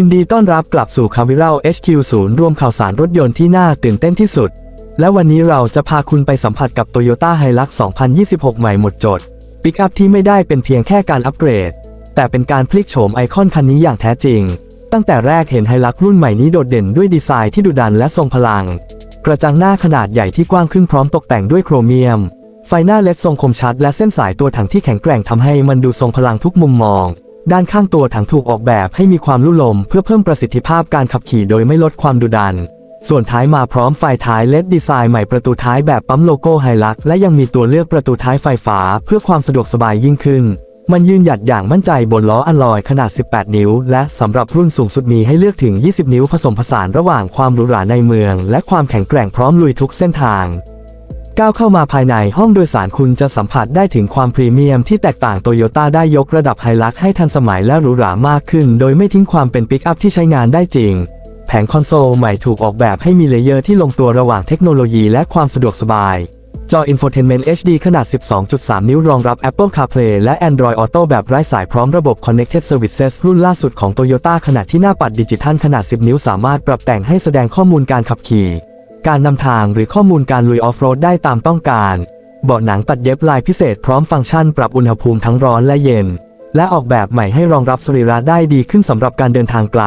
ินดีต้อนรับกลับสู่คาวิราล HQ ศูนย์รวมข่าวสารรถยนต์ที่น่าตื่นเต้นที่สุด และวันนี้เราจะพาคุณไปสัมผัสกับ Toyota Hilux 2026 ใหม่หมดจด ปิกอัพที่ไม่ได้เป็นเพียงแค่การอัปเกรด แต่เป็นการพลิกโฉมไอคอนคันนี้อย่างแท้จริง ตั้งแต่แรกเห็นไฮลักรุ่นใหม่นี้โดดเด่นด้วยดีไซน์ที่ดุดันและทรงพลัง กระจังหน้าขนาดใหญ่ที่กว้างขึ้นพร้อมตกแต่งด้วยโครเมียม ไฟหน้าเลดทรงคมชัด และเส้นสายตัวถังที่แข็งแกร่งทำให้มันดูทรงพลังทุกมุมมอง ด้านข้างตัวถังถูกออกแบบให้มีความลุ่ลม เพื่อเพิ่มประสิทธิภาพการขับขี่โดยไม่ลดความดุดัน ส่วนท้ายมาพร้อมไฟท้ายเลดดีไซน์ใหม่ประตูท้ายแบบปั๊มโลโก้ไฮลักและยังมีตัวเลือกประตูท้ายไฟฟ้า เพื่อความสะดวกสบายยิ่งขึ้น มันยืนหยัดอย่างมั่นใจบนล้ออัลลอยขนาด 18 นิ้ว และสำหรับรุ่นสูงสุดมีให้เลือกถึง 20 นิ้วผสมผสานระหว่างความหรูหราในเมือง และความแข็งแกร่งพร้อมลุยทุกเส้นทาง ก้าวเข้ามาภายในห้องโดยสารคุณจะสัมผัสได้ถึงความพรีเมียมที่แตกต่างโตโยต้าได้ยกระดับไฮลักให้ทันสมัยและหรูหรามากขึ้น โดยไม่ทิ้งความเป็นปิกอัพที่ใช้งานได้จริง แผงคอนโซลใหม่ถูกออกแบบให้มีเลเยอร์ที่ลงตัวระหว่างเทคโนโลยีและความสะดวกสบาย จอ Infotainment HD ขนาด 12.3 นิ้วรองรับ Apple CarPlay และ Android Auto แบบไร้สายพร้อมระบบ Connected Services รุ่นล่าสุดของ Toyota ขนาดที่หน้าปัดดิจิทัลขนาด 10 นิ้วสามารถปรับแต่งให้แสดงข้อมูลการขับขี่ การนำทางหรือข้อมูลการลุยออฟโรดได้ตามต้องการ เบาะหนังตัดเย็บลายพิเศษพร้อมฟังก์ชันปรับอุณหภูมิทั้งร้อนและเย็น และออกแบบใหม่ให้รองรับสรีระได้ดีขึ้นสำหรับการเดินทางไกล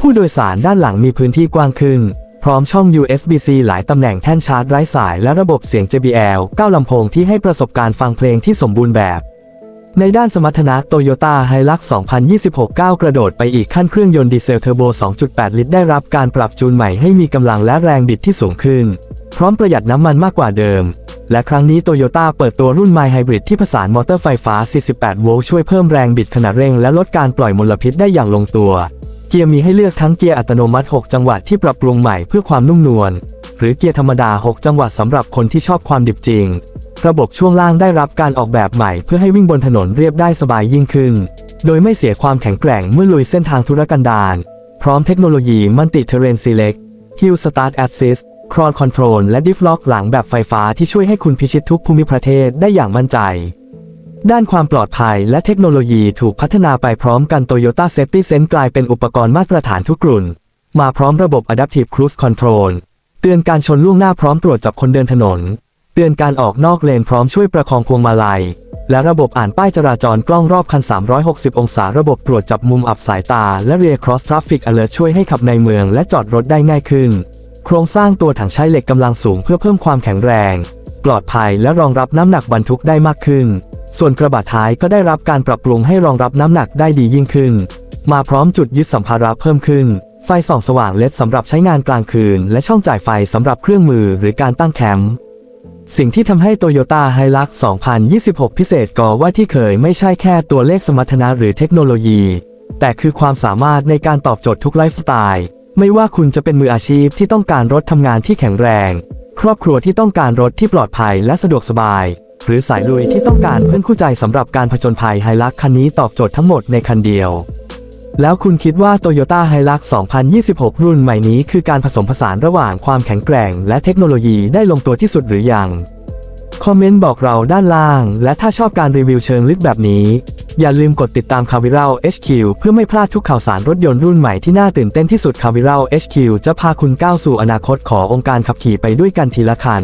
ผู้โดยสารด้านหลังมีพื้นที่กว้างขึ้น พร้อมช่อง USB-C หลายตำแหน่งแท่นชาร์จไร้สายและระบบเสียง JBL 9ลำโพงที่ให้ประสบการณ์ฟังเพลงที่สมบูรณ์แบบ ในด้านสมรรถนะ Toyota Hilux 2026ก้าวกระโดดไปอีกขั้นเครื่องยนต์ดีเซลเทอร์โบ 2.8 ลิตร ได้รับการปรับจูนใหม่ให้มีกำลังและแรงบิดที่สูงขึ้น พร้อมประหยัดน้ำมันมากกว่าเดิม และครั้งนี้ Toyota เปิดตัวรุ่น My Hybrid ที่ผสานมอเตอร์ไฟฟ้า 48 โวลต์ช่วยเพิ่มแรงบิดขณะเร่งและลดการปล่อยมลพิษได้อย่างลงตัว เกียร์มีให้เลือกทั้งเกียร์อัตโนมัติ 6 จังหวะที่ปรับปรุงใหม่เพื่อความนุ่มนวล หรือเกียร์ธรรมดา 6 จังหวะสำหรับคนที่ชอบความดิบจริง ระบบช่วงล่างได้รับการออกแบบใหม่เพื่อให้วิ่งบนถนนเรียบได้สบายยิ่งขึ้น โดยไม่เสียความแข็งแกร่งเมื่อลุยเส้นทางธุรกันดารพร้อมเทคโนโลยีมัลติเทเรนซีเล็ก Hill Start Assist ครอนคอนโทรลและดิฟล็อกหลังแบบไฟฟ้าที่ช่วยให้คุณพิชิตทุกภูมิประเทศได้อย่างมั่นใจ ด้านความปลอดภัยและเทคโนโลยีถูกพัฒนาไปพร้อมกัน Toyota Safety Sense กลายเป็นอุปกรณ์มาตรฐานทุกรุ่น มาพร้อมระบบ Adaptive Cruise Control เตือนการชนล่วงหน้าพร้อมตรวจจับคนเดินถนน เตือนการออกนอกเลนพร้อมช่วยประคองพวงมาลัย และระบบอ่านป้ายจราจรกล้องรอบคัน 360 องศาระบบตรวจจับมุมอับสายตา และ Rear Cross Traffic Alert ช่วยให้ขับในเมืองและจอดรถได้ง่ายขึ้น โครงสร้างตัวถังใช้เหล็กกำลังสูงเพื่อเพิ่มความแข็งแรง ปลอดภัยและรองรับน้ำหนักบรรทุกได้มากขึ้น ส่วนกระบะท้ายก็ได้รับการปรับปรุงให้รองรับน้ำหนักได้ดียิ่งขึ้น มาพร้อมจุดยึดสัมภาระเพิ่มขึ้น ไฟส่องสว่างเล็ดสำหรับใช้งานกลางคืน และช่องจ่ายไฟสำหรับเครื่องมือหรือการตั้งแคมป์สิ่งที่ทำให้ Toyota Hilux 2026 พิเศษก็ว่าที่เคยไม่ใช่แค่ตัวเลขสมรรถนะหรือเทคโนโลยี แต่คือความสามารถในการตอบโจทย์ทุกไลฟ์สไตล์ไม่ว่าคุณจะเป็นมืออาชีพที่ต้องการรถทำงานที่แข็งแรง ครอบครัวที่ต้องการรถที่ปลอดภัยและสะดวกสบาย หรือสายลุยที่ต้องการเพื่อนคู่ใจสำหรับการผจญภัยไฮลักคันนี้ตอบโจทย์ทั้งหมดในคันเดียว แล้วคุณคิดว่า Toyota Hilux 2026 รุ่นใหม่นี้คือการผสมผสานระหว่างความแข็งแกร่ง และเทคโนโลยีได้ลงตัวที่สุดหรือยัง คอมเมนต์บอกเราด้านล่าง และถ้าชอบการรีวิวเชิงลึกแบบนี้ อย่าลืมกดติดตาม c a v i r a l HQ เพื่อไม่พลาดทุกข่าวสารรถยนต์รุ่นใหม่ที่น่าตื่นเต้นที่สุด c a v i r a l HQ จะพาคุณก้าวสู่อนาคตขององค์การขับขี่ไปด้วยกันทีละคัน